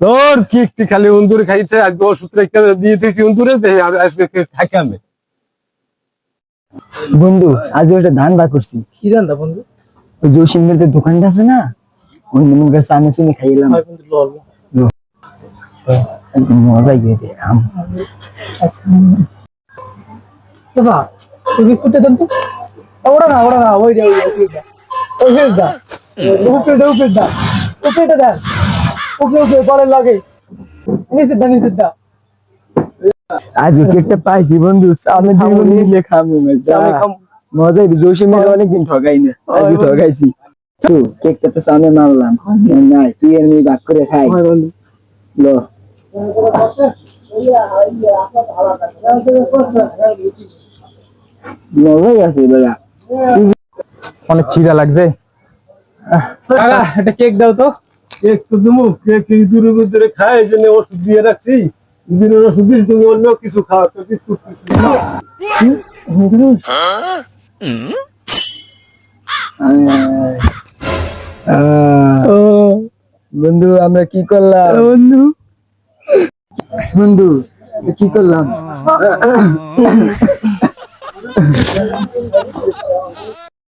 তোর কি একটি খালি উন্দুর খাইছে আজকে ওষুধ রেখে দিয়ে দিয়েছি উন্দুরে আজকে খাইকে আমি বন্ধু আজ ওটা ধান বার করছি। কি রান্না বন্ধু? ওই জসিম মির্দের দোকানটা আছে না? ওই মনে কাছে আমি শুনে খাইলাম। মজা গিয়ে আম। তুই বিস্কুটটা দেন তো। ওরা না ওরা না ওই দে ওই দে ওই দে। ওই দা উপরে দা। পরে লাগে নিচে দা নিচে দা আজ কেকটা পাইছি বন্ধু আমি খামু মজা জসিম মির অনেকদিন ঠগাই না আজ ঠগাইছি তো কেকটা তো সামনে মারলাম। নাই তুই আর আমি ভাগ করে খাই। লো। মজাই আছে বলা অনেক চিড়া লাগছে। কেক দাও তো। একটু তুমি কেক এই দূরে দূরে খায় এই জন্য ওষুধ দিয়ে রাখছি। ওষুধ তুমি অন্য কিছু খাও তো বিস্কুট বন্ধু আমরা কি করলাম? বন্ধু। বন্ধু কি করলাম?